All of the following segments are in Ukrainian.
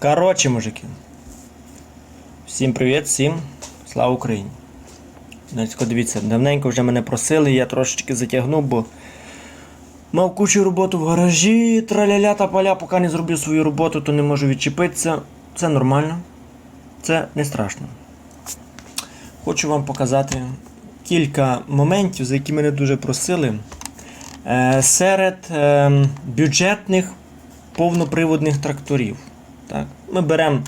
Коротше, мужики. Всім привіт, всім слава Україні. Значить, дивіться, давненько вже мене просили, я трошечки затягнув, бо мав кучу роботу в гаражі, траляля та поля, поки не зроблю свою роботу, то не можу відчепитися. Це нормально, це не страшно. Хочу вам показати кілька моментів, за які мене дуже просили. Е, серед е, бюджетних повноприводних тракторів. Так? Ми беремо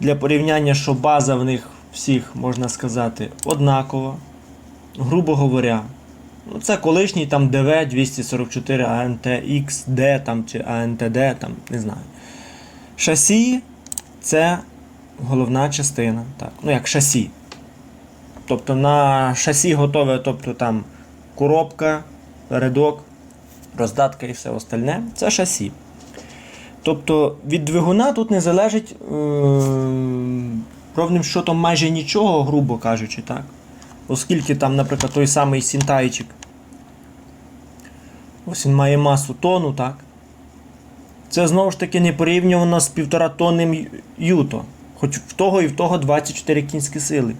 для порівняння, що база в них всіх, можна сказати, однакова. Грубо говоря, ну, це колишній там ДВ 244 ANTXD там, чи ANTD, там, не знаю. Шасі це головна частина. Так, ну як шасі. Тобто на шасі готове, тобто там коробка, передок, роздатка і все остальне. Це шасі. Тобто від двигуна тут не залежить е- ровним счетом майже нічого, грубо кажучи, так? Оскільки там, наприклад, той самий сінтайчик. Ось він має масу тону, так? Це знову ж таки не порівнювано з півтора тонним юто. Хоч в того і в того 24 кінські сили.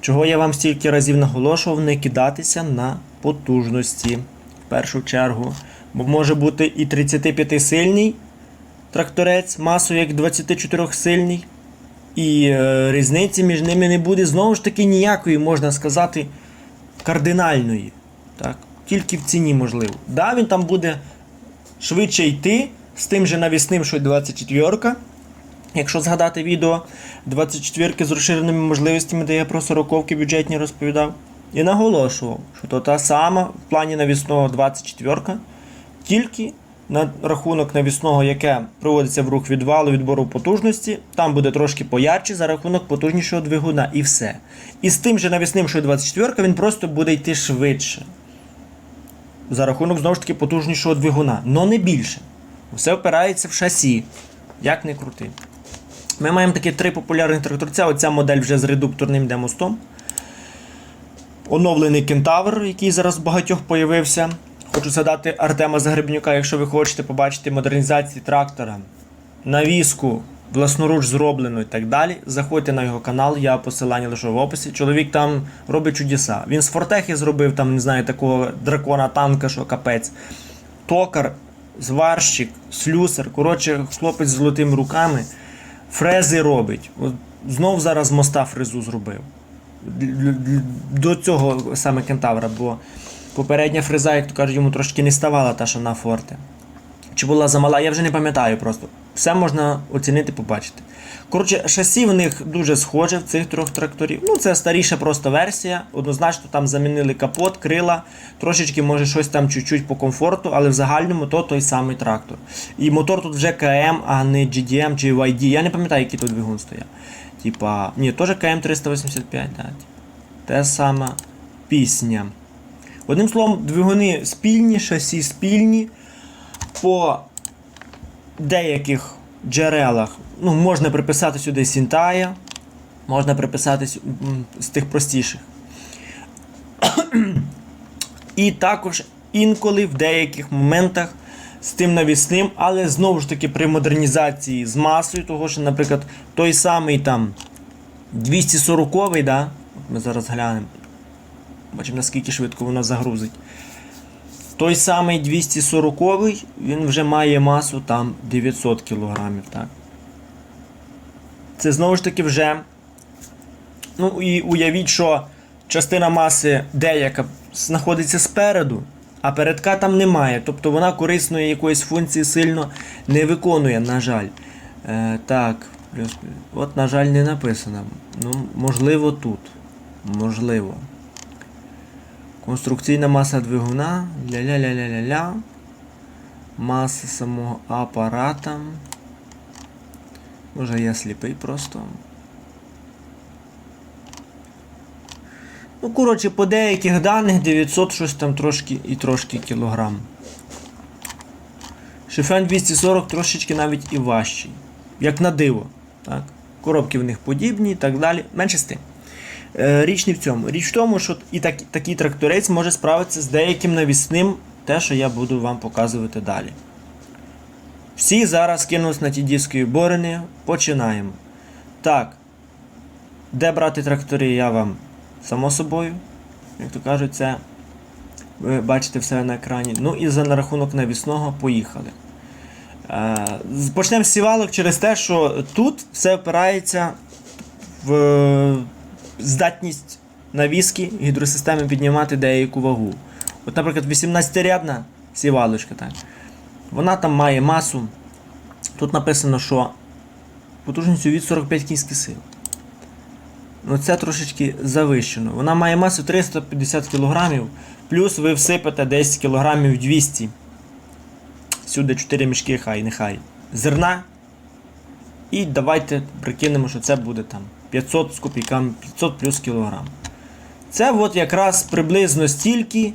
Чого я вам стільки разів наголошував, не кидатися на потужності в першу чергу. Бо може бути і 35 сильний тракторець масою як 24 сильний. І е, різниці між ними не буде знову ж таки ніякої, можна сказати, кардинальної. Так? Тільки в ціні можливо. Да, він там буде швидше йти з тим же навісним, що й 24. Якщо згадати відео 24-ки з розширеними можливостями, де я про 40 бюджетні розповідав. І наголошував, що то та сама в плані навісного 24-ка, тільки на рахунок навісного, яке проводиться в рух відвалу відбору потужності, там буде трошки поярче за рахунок потужнішого двигуна і все. І з тим же навісним, що й 24, він просто буде йти швидше. За рахунок знову ж таки потужнішого двигуна, но не більше. Все опирається в шасі. Як не крути. Ми маємо такі три популярних тракторця. Оця модель вже з редукторним демостом. Оновлений кентавр, який зараз багатьох появився. Хочу згадати Артема Загребнюка, якщо ви хочете побачити модернізацію трактора, навіску, власноруч зроблену і так далі. Заходьте на його канал, я посилання лишу в описі. Чоловік там робить чудеса. Він з фортехи зробив там, не знаю, такого дракона танка, що капець. Токар, зварщик, слюсар. Коротше, хлопець з золотими руками. Фрези робить. От знов зараз моста фрезу зробив. До цього саме кентавра, бо попередня фреза, як то кажуть, йому трошки не ставала та, що на форте. Чи була замала, я вже не пам'ятаю просто. Все можна оцінити, побачити. Коротше, шасі в них дуже схоже в цих трьох тракторів. Ну, це старіша просто версія. Однозначно там замінили капот, крила, трошечки, може, щось там чуть-чуть по комфорту, але в загальному то той самий трактор. І мотор тут вже КМ, а не GDM чи YD. Я не пам'ятаю, який тут двигун стояв. Типа, ні, теж КМ 385, да. Те сама пісня. Одним словом, двигуни спільні, шасі спільні. По деяких джерелах ну, можна приписати сюди Сінтая, можна приписати з тих простіших. І також інколи в деяких моментах з тим навісним, але знову ж таки при модернізації з масою, того що, наприклад, той самий там 240-й, да? Ми зараз глянемо. Бачимо, наскільки швидко воно загрузить. Той самий 240 він вже має масу там 900 кг. Так? Це знову ж таки вже. Ну і уявіть, що частина маси деяка знаходиться спереду, а передка там немає. Тобто вона корисної якоїсь функції сильно не виконує, на жаль. Е, так, от, на жаль, не написано. Ну, можливо, тут. Можливо. Конструкційна маса двигуна. Ля-ля-ля-ля-ля-ля. Маса самого апарата. Може я сліпий просто. Ну, коротше, по деяких даних 900 щось там трошки і трошки кілограм. Шифен 240 трошечки навіть і важчий. Як на диво. Так? Коробки в них подібні і так далі. Менше з тим. Е, Річ не в цьому. Річ в тому, що і так, такий тракторець може справитися з деяким навісним, те, що я буду вам показувати далі. Всі зараз кинулись на ті дискові борини. Починаємо. Так. Де брати трактори, я вам само собою. Як то кажуть, це ви бачите все на екрані. Ну і за на рахунок навісного поїхали. Е, Почнемо з сівалок через те, що тут все опирається в здатність навіски гідросистеми піднімати деяку вагу. От, наприклад, 18-рядна сівалочка, так, вона там має масу. Тут написано, що потужністю від 45 кінських сил. Ну це трошечки завищено. Вона має масу 350 кг, плюс ви всипете 10 кг 200 Сюди 4 мішки, хай, нехай. Зерна. І давайте прикинемо, що це буде там 500 з копійками, 500 плюс кілограм. Це от якраз приблизно стільки,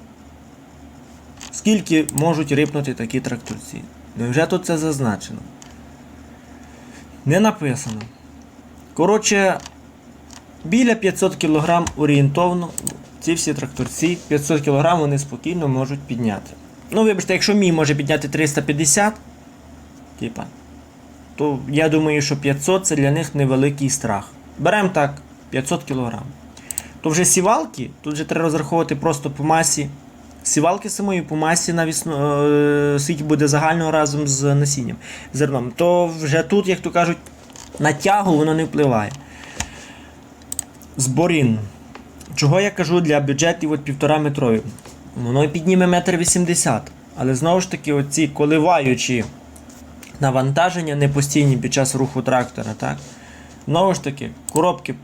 скільки можуть рипнути такі тракторці. Ну і вже тут це зазначено. Не написано. Коротше, біля 500 кг орієнтовно ці всі тракторці 500 кг вони спокійно можуть підняти. Ну, вибачте, якщо мій може підняти 350, типа, то я думаю, що 500 це для них невеликий страх. Беремо так, 500 кг. То вже сівалки, тут вже треба розраховувати просто по масі. Сівалки самої по масі навісно, е, скільки буде загально разом з насінням зерном. То вже тут, як то кажуть, на тягу воно не впливає. Зборін. Чого я кажу для бюджетів от півтора метрові? Воно підніме метр вісімдесят. Але знову ж таки, оці коливаючі навантаження не постійні під час руху трактора. Так? Знову ж таки, коробки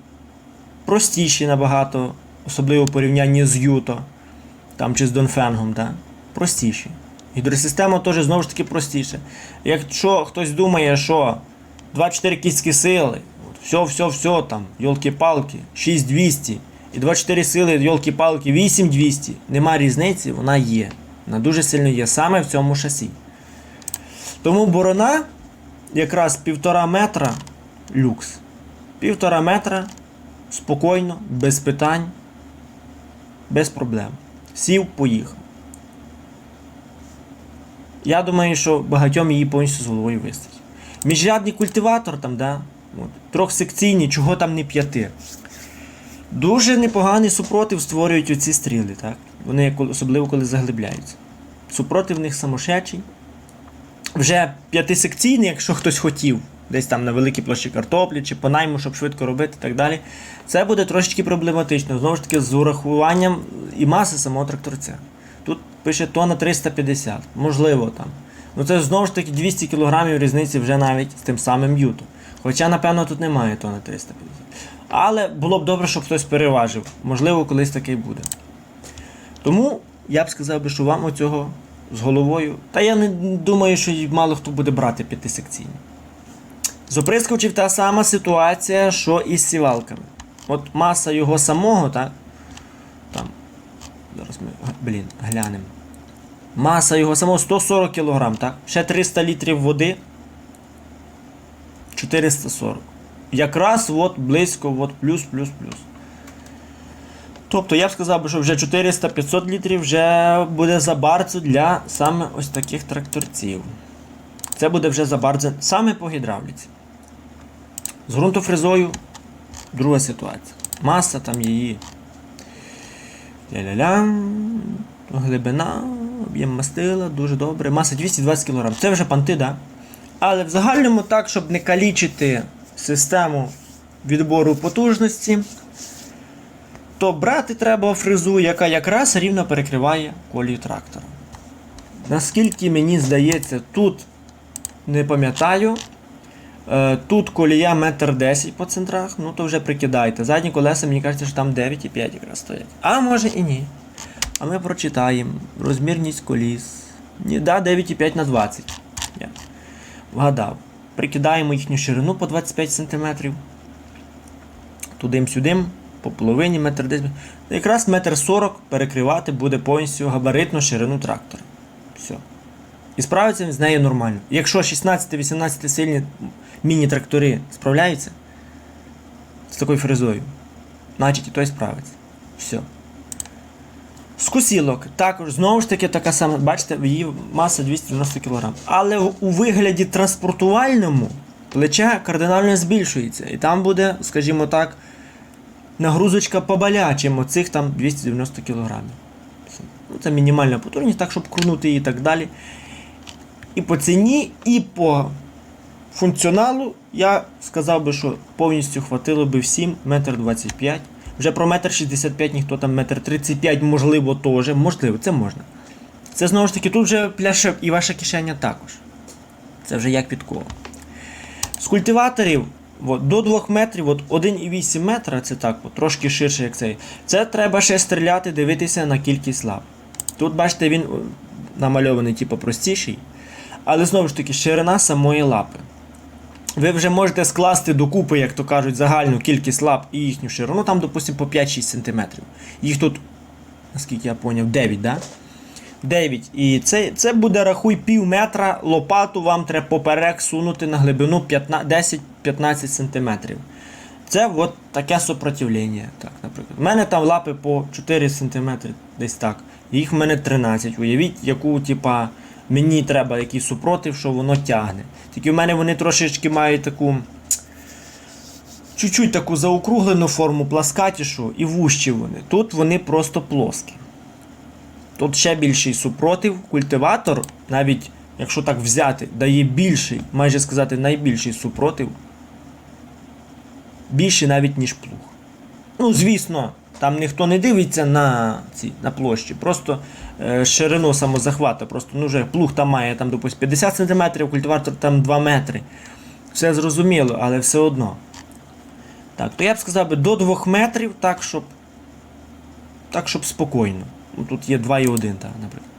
простіші набагато, особливо в порівнянні з Юто там, чи з Донфенгом. Так? Простіші. Гідросистема теж знову ж таки простіша. Якщо хтось думає, що 24 кістки сили, все, все, все там, йолки-палки, 6200 і 24 сили, йолки-палки, 8200, нема різниці, вона є. Вона дуже сильно є саме в цьому шасі. Тому борона якраз півтора метра люкс. Півтора метра спокійно, без питань, без проблем. Сів, поїхав. Я думаю, що багатьом її повністю з головою вистачить. Міжрядний культиватор там, да? От, трьохсекційні, чого там не п'яти. Дуже непоганий супротив створюють оці стріли, так? Вони особливо коли заглибляються. Супротив них самошечий. Вже п'ятисекційний, якщо хтось хотів, десь там на великій площі картоплі чи по найму, щоб швидко робити і так далі. Це буде трошечки проблематично. Знову ж таки, з урахуванням і маси самого тракторця. Тут пише тонна 350, можливо там. Ну це знову ж таки 200 кг різниці вже навіть з тим самим ютом. Хоча, напевно, тут немає тонни 350. Але було б добре, щоб хтось переважив. Можливо, колись таке буде. Тому я б сказав би, що вам оцього з головою. Та я не думаю, що мало хто буде брати п'ятисекційні. З оприскувачів та сама ситуація, що і з сівалками. От маса його самого, так? Там. Зараз ми, блін, глянемо. Маса його самого 140 кг, так? Ще 300 літрів води. 440. Якраз от близько, от плюс, плюс, плюс. Тобто я б сказав, що вже 400-500 літрів вже буде забарцу для саме ось таких тракторців. Це буде вже забарце саме по гідравліці. З ґрунтофрезою друга ситуація. Маса там її. Ля-ля-ля. Глибина, об'єм мастила, дуже добре. Маса 220 кг. Це вже панти? Але в загальному так, щоб не калічити систему відбору потужності, то брати треба фрезу, яка якраз рівно перекриває колію трактора. Наскільки мені здається, тут не пам'ятаю. Е, Тут колія метр 10 по центрах, ну то вже прикидайте. Задні колеса, мені кажеться, що там 9,5 якраз стоять. А може і ні. А ми прочитаємо. Розмірність коліс. Ні, да, 9,5 на 20. Я вгадав. Прикидаємо їхню ширину по 25 см. Тудим-сюдим, по половині метр 10. Якраз метр 40 перекривати буде повністю габаритну ширину трактора. І справиться з нею нормально. Якщо 16-18 сильні міні-трактори справляються з такою фрезою, значить і той справиться. Все. З косілок також знову ж таки така сама, бачите, її маса 290 кг. Але у вигляді транспортувальному плече кардинально збільшується. І там буде, скажімо так, нагрузочка побалячим оцих там 290 кг. Ну, це мінімальна потужність, так, щоб крунути її і так далі. І по ціні, і по функціоналу я сказав би, що повністю хватило би всім метр 25. Вже про метр 65 ніхто там метр 35, можливо, теж. Можливо, це можна. Це знову ж таки, тут вже пляше і ваша кишеня також. Це вже як від кого. З культиваторів от, до 2 метрів, от 1,8 метра, це так, от, трошки ширше, як цей. Це треба ще стріляти, дивитися на кількість лап. Тут, бачите, він намальований, типу, простіший. Але знову ж таки, ширина самої лапи. Ви вже можете скласти докупи, як то кажуть, загальну кількість лап і їхню ширину, там, допустимо, по 5-6 см. Їх тут, наскільки я зрозумів, 9, да? 9. І це, це буде, рахуй, пів метра лопату вам треба поперек сунути на глибину 10-15 см. Це от таке сопротивлення. Так, наприклад. У мене там лапи по 4 см, десь так. Їх в мене 13. Уявіть, яку, типа, мені треба який супротив, що воно тягне. Тільки в мене вони трошечки мають таку. Чуть-чуть таку заокруглену форму, пласкатішу і вущі вони. Тут вони просто плоскі. Тут ще більший супротив. Культиватор, навіть якщо так взяти, дає більший, майже сказати, найбільший супротив. Більший навіть, ніж плуг. Ну, звісно, там ніхто не дивиться на ці, на площі, просто ширину самозахвату. Просто ну, вже плуг там має там, допустим, 50 см, культиватор там 2 метри. Все зрозуміло, але все одно. Так, то я б сказав би до 2 метрів, так, щоб, так, щоб спокійно. Ну, Тут є 2,1, так, наприклад.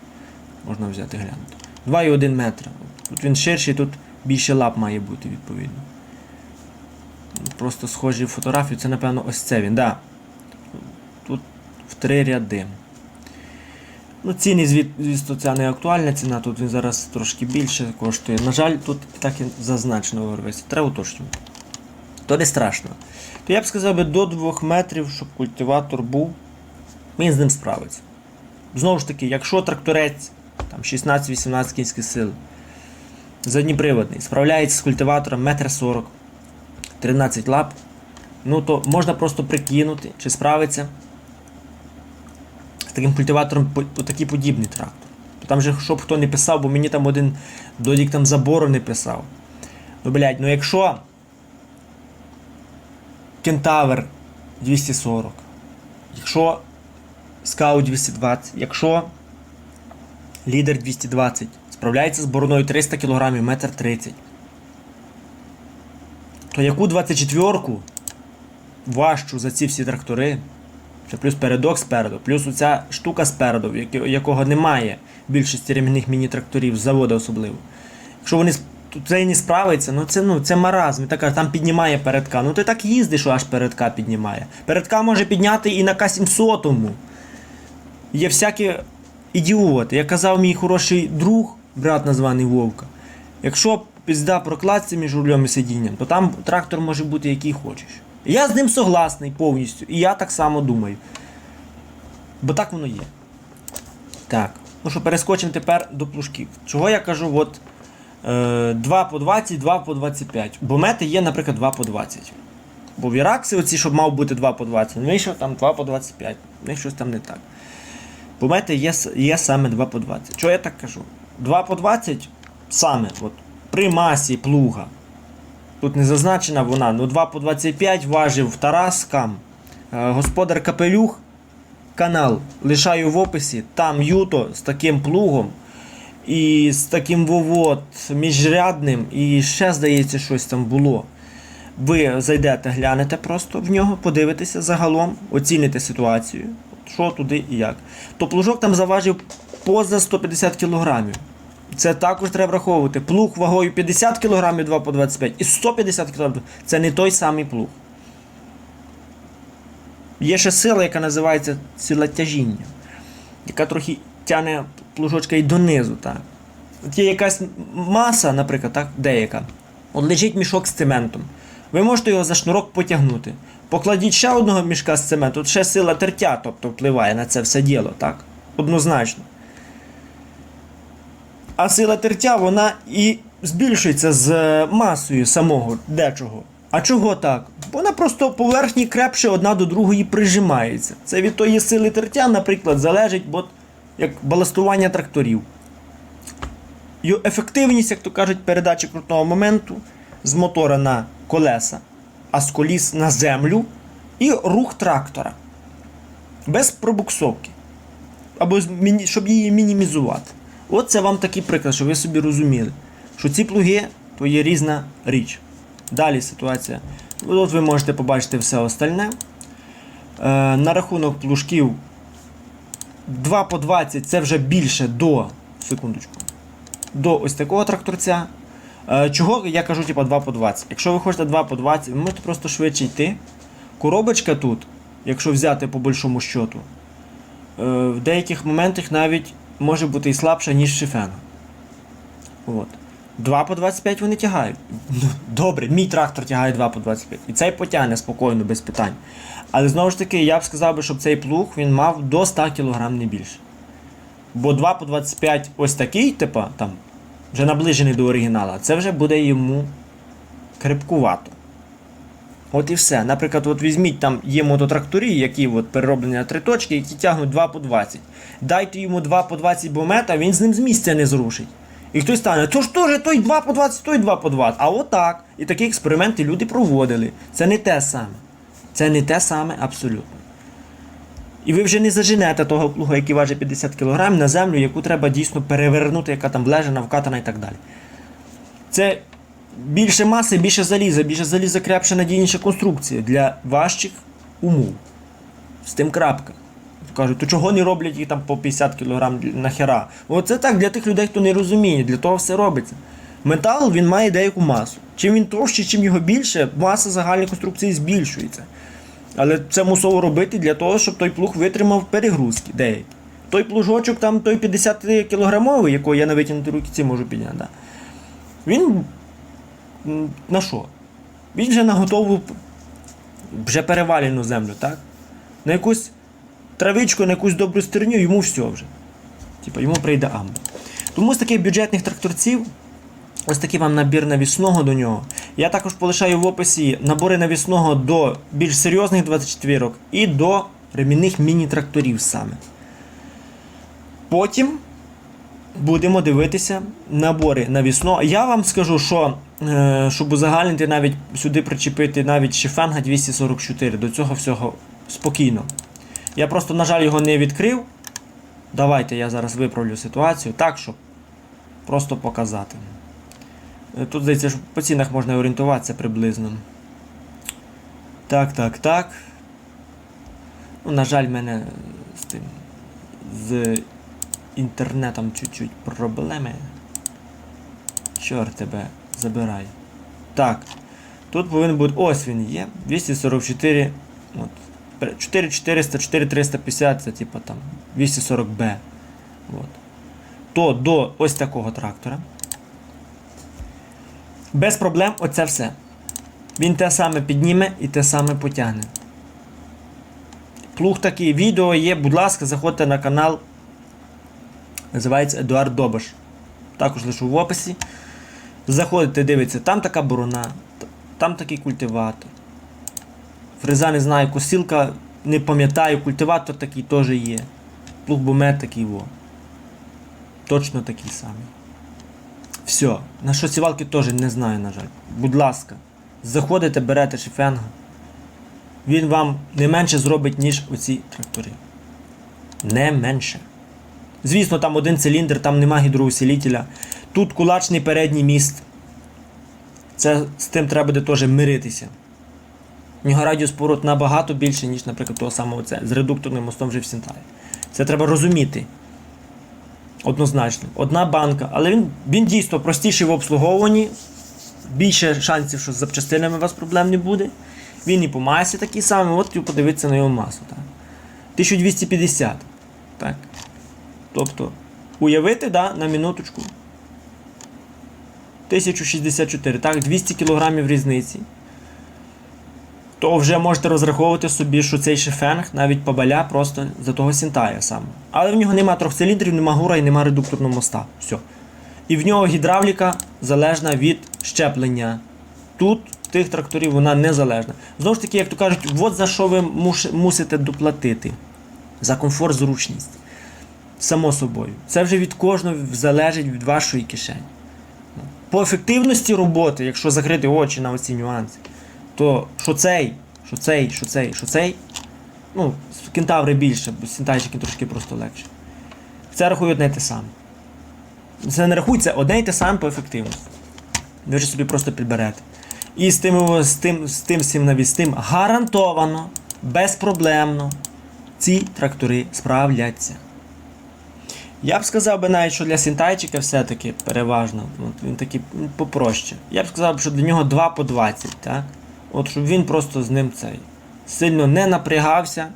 Можна взяти глянути. 2,1 метра. Тут він ширший, тут більше лап має бути, відповідно. Просто схожі фотографії, це, напевно, ось це він, да. Тут в три ряди. Ну, ціни, звісно, ця не актуальна ціна, тут він зараз трошки більше коштує. На жаль, тут так і зазначено в. Треба уточнювати. То не страшно. То я б сказав би до 2 метрів, щоб культиватор був, він з ним справиться. Знову ж таки, якщо тракторець там 16-18 кінських сил, задніприводний, справляється з культиватором 1,40 м, 13 лап, ну то можна просто прикинути, чи справиться таким культиватором такий подібний трактор. То там же, щоб хто не писав, бо мені там один додік там забору не писав. Ну, блядь, ну якщо Кентавр 240, якщо Скаут 220, якщо лідер 220, справляється з бороною 300 кг, метр 30 то яку 24-ку важчу за ці всі трактори, ще плюс передок спереду, плюс оця штука спереду, якого немає більшості ремінних міні-тракторів з заводу особливо. Якщо вони цей не справиться, ну це ну це маразм. Така там піднімає передка. Ну ти так їздиш, що аж передка піднімає. Передка може підняти і на К700. Є всякі ідіоти. Як казав мій хороший друг, брат названий Вовка. Якщо пізда прокладці між рулем і сидінням, то там трактор може бути який хочеш. Я з ним согласний повністю. І я так само думаю. Бо так воно є. Так. Ну що, перескочимо тепер до плужків. Чого я кажу, от е, 2 по 20, 2 по 25. Бо мети є, наприклад, 2 по 20. Бо в Іраксі оці, щоб мав бути 2 по 20, вийшов там 2 по 25. У них щось там не так. Бо мети є, є саме 2 по 20. Чого я так кажу? 2 по 20 саме от, при масі плуга. Тут не зазначена вона, ну 2 по 25 важив Тарас Кам. Е, Господар Капелюх, канал лишаю в описі. Там Юто з таким плугом. І з таким вовод міжрядним, і ще, здається, щось там було. Ви зайдете, глянете просто в нього, подивитеся загалом, оціните ситуацію, що туди і як. То плужок там заважив поза 150 кілограмів. Це також треба враховувати. Плуг вагою 50 кг 2 по 25 і 150 кг це не той самий плуг. Є ще сила, яка називається сила тяжіння, яка трохи тягне плужочка і донизу. Так. От є якась маса, наприклад, так, деяка. От лежить мішок з цементом. ви можете його за шнурок потягнути. Покладіть ще одного мішка з цементу, тут ще сила тертя, тобто впливає на це все діло, так? Однозначно. А сила тертя вона і збільшується з е, масою самого дечого. А чого так? Вона просто поверхні крепше одна до другої прижимається. Це від тої сили тертя, наприклад, залежить бо, як баластування тракторів. Його ефективність, як то кажуть, передачі крутного моменту з мотора на колеса, а з коліс на землю, і рух трактора. Без пробуксовки. Або щоб її мінімізувати. От це вам такий приклад, щоб ви собі розуміли, що ці плуги то є різна річ. Далі ситуація. От ви можете побачити все остальне. Е, на рахунок плужків 2 по 20 це вже більше до. Секундочку. До ось такого тракторця. Е, чого я кажу, типа 2 по 20. Якщо ви хочете 2 по 20, ви можете просто швидше йти. Коробочка тут, якщо взяти по большому щоту, е, в деяких моментах навіть може бути і слабша, ніж шифена. От. 2 по 25 вони тягають. Ну, Добре, мій трактор тягає 2 по 25. І цей потягне спокійно, без питань. Але знову ж таки, я б сказав, би, щоб цей плуг він мав до 100 кг не більше. Бо 2 по 25 ось такий, типа, там, вже наближений до оригінала, це вже буде йому крепкувато. От і все. Наприклад, от візьміть там є мототракторі, які от перероблені на три точки, які тягнуть 2 по 20. Дайте йому 2 по 20 бомета, він з ним з місця не зрушить. І хтось стане, то ж теж той 2 по 20, той 2 по 20. А отак. І такі експерименти люди проводили. Це не те саме. Це не те саме абсолютно. І ви вже не заженете того плуга, який важить 50 кг, на землю, яку треба дійсно перевернути, яка там лежана, вкатана і так далі. Це більше маси, більше заліза, більше заліза крепша, надійніша конструкція для важчих умов. З тим крапка. Кажуть, то чого не роблять їх там по 50 кг нахера? Оце так для тих людей, хто не розуміє, для того все робиться. Метал він має деяку масу. Чим він товщий, чим його більше, маса загальної конструкції збільшується. Але це мусово робити для того, щоб той плуг витримав перегрузки деякі. Той плужочок, там той 50 кілограмовий, якого я на витягнутій руці можу підняти. Він на що? Він вже на готову вже перевалену землю, так? На якусь травичку, на якусь добру стерню, йому все вже. Типа, йому прийде амба. Тому з таких бюджетних тракторців, ось такий вам набір навісного до нього. Я також полишаю в описі набори навісного до більш серйозних 24 і до ремінних міні-тракторів саме. Потім будемо дивитися набори навісного. Я вам скажу, що щоб узагальнити навіть сюди причепити навіть шифенга 244. До цього всього спокійно. Я просто, на жаль, його не відкрив. Давайте я зараз виправлю ситуацію так, щоб просто показати. Е, Тут, здається, що по цінах можна орієнтуватися приблизно. Так, так, так. Ну, на жаль, в мене з тим. З інтернетом чуть-чуть проблеми. Чорт тебе забирай. Так. Тут повинен бути. Ось він є. 244. От. 4400, 4350, це типа там 240B. От. То до ось такого трактора. Без проблем оце все. Він те саме підніме і те саме потягне. Плуг такий, відео є, будь ласка, заходьте на канал. Називається Едуард Добаш. Також лишу в описі. Заходите, дивіться, там така борона, там такий культиватор. Фреза не знаю, косілка, не пам'ятаю, культиватор такий теж є. Плуг бомет такий во. Точно такий самий. Все. На що сівалки теж не знаю, на жаль. Будь ласка, заходите, берете шифенга. Він вам не менше зробить, ніж оці трактори. Не менше. Звісно, там один циліндр, там нема гідроусилителя. Тут кулачний передній міст. Це з тим треба буде теж миритися. У нього радіус поворот набагато більше, ніж, наприклад, того самого це з редукторним мостом вже в Сінтарі. Це треба розуміти. Однозначно. Одна банка, але він, він дійсно простіший в обслуговуванні. Більше шансів, що з запчастинами у вас проблем не буде. Він і по масі такий самий, от і подивитися на його масу. Так. 1250. Так. Тобто, уявити, да, на минуточку. 1064, так, 200 кг різниці. то вже можете розраховувати собі, що цей шифенг навіть побаля просто за того сінтая саме. Але в нього нема трьох циліндрів, нема гура і нема редукторного моста. Все. І в нього гідравліка залежна від щеплення. Тут тих тракторів вона незалежна. Знову ж таки, як то кажуть, от за що ви мусите доплатити. За комфорт, зручність. Само собою. Це вже від кожного залежить від вашої кишені. По ефективності роботи, якщо закрити очі на оці нюанси, то що цей, що цей, що цей, що цей, ну, кентаври більше, бо сінтайчики трошки просто легше. Це рахує одне й те саме. Це не рахується одне й те саме по ефективності. Ви вже собі просто підберете. І з тим, з тим, з тим, з навіть з тим гарантовано, безпроблемно ці трактори справляться. Я б сказав би навіть, що для сінтайчика все-таки переважно. От він такий попроще. Я б сказав, що для нього 2 по 20, так? От щоб він просто з ним цей сильно не напрягався.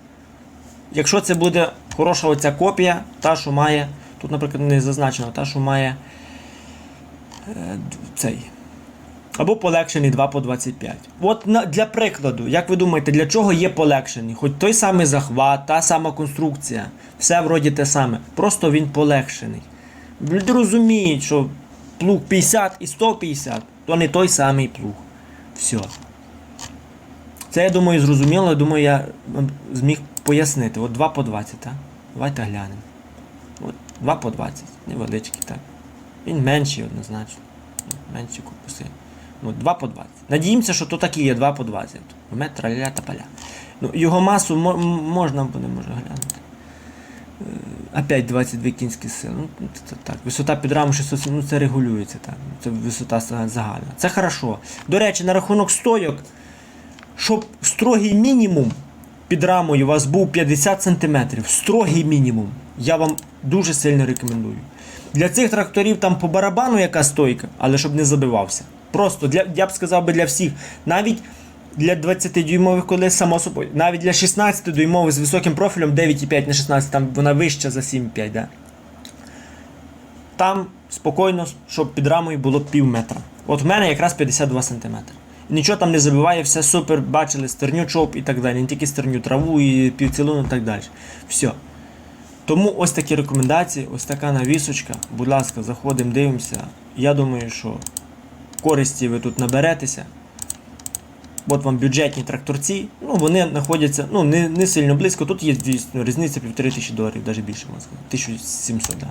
Якщо це буде хороша оця копія, та, що має, тут, наприклад, не зазначено, та, що має е, цей. Або полегшений 2 по 25. От на, для прикладу, як ви думаєте, для чого є полегшений? Хоч той самий захват, та сама конструкція, все вроді те саме. Просто він полегшений. Люди розуміють, що плуг 50 і 150 то не той самий плуг. Все. Це я думаю зрозуміло, я думаю, я зміг пояснити. От 2 по 20, так? Давайте глянемо. От 2 по 20, невеличкий, так. Він менший однозначно. Менші корпуси. Ну, 2 по 20. Надіємося, що то такі є 2 по 20. Метр, траля та поля. Ну, його масу можна буде може глянути. Е, Опять 22 кінські сили. Ну, так. Висота під раму 600, ну це регулюється так. Це висота загальна. Це хорошо. До речі, на рахунок стойок, щоб строгий мінімум під рамою у вас був 50 см. Строгий мінімум. Я вам дуже сильно рекомендую. Для цих тракторів там по барабану яка стойка, але щоб не забивався. Просто для, я б сказав би для всіх. Навіть для 20-дюймових колес, само собою, навіть для 16-дюймових з високим профілем 9,5 на 16, там вона вища за 7,5. Да? Там спокійно, щоб під рамою було пів метра. От в мене якраз 52 см. Нічого там не забиває, все супер, бачили стерню, чоп і так далі. Не тільки стерню, траву і півцілуну і так далі. Все. Тому ось такі рекомендації, ось така навісочка. Будь ласка, заходимо, дивимося. Я думаю, що користі ви тут наберетеся. От вам бюджетні тракторці, ну вони знаходяться ну, не, не сильно близько. Тут є дійсно різниця півтори тисячі доларів, навіть більше можна сказати, 1700. Да.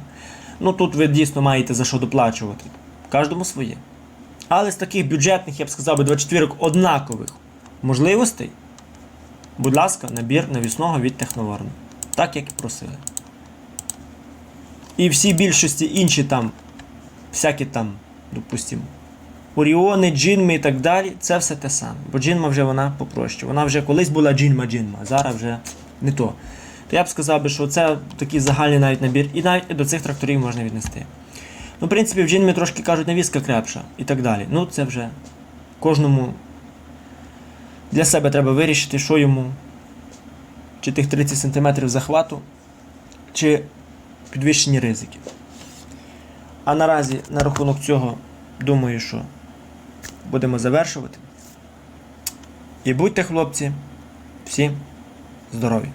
Ну тут ви дійсно маєте за що доплачувати. Кожному своє. Але з таких бюджетних, я б сказав, би 24 однакових можливостей, будь ласка, набір навісного від Техноворна. Так як і просили. І всі більшості інші там, всякі там, допустимо, Оріони, джинми і так далі, це все те саме. Бо джинма вже вона попроще. Вона вже колись була джинма джинма, а зараз вже не то. То я б сказав би, що це такий загальний навіть набір, і навіть до цих тракторів можна віднести. Ну, в принципі, в джинмі трошки кажуть, навіска крепша і так далі. Ну, це вже кожному для себе треба вирішити, що йому, чи тих 30 см захвату, чи підвищені ризики. А наразі на рахунок цього думаю, що будемо завершувати. І будьте, хлопці, всі здорові!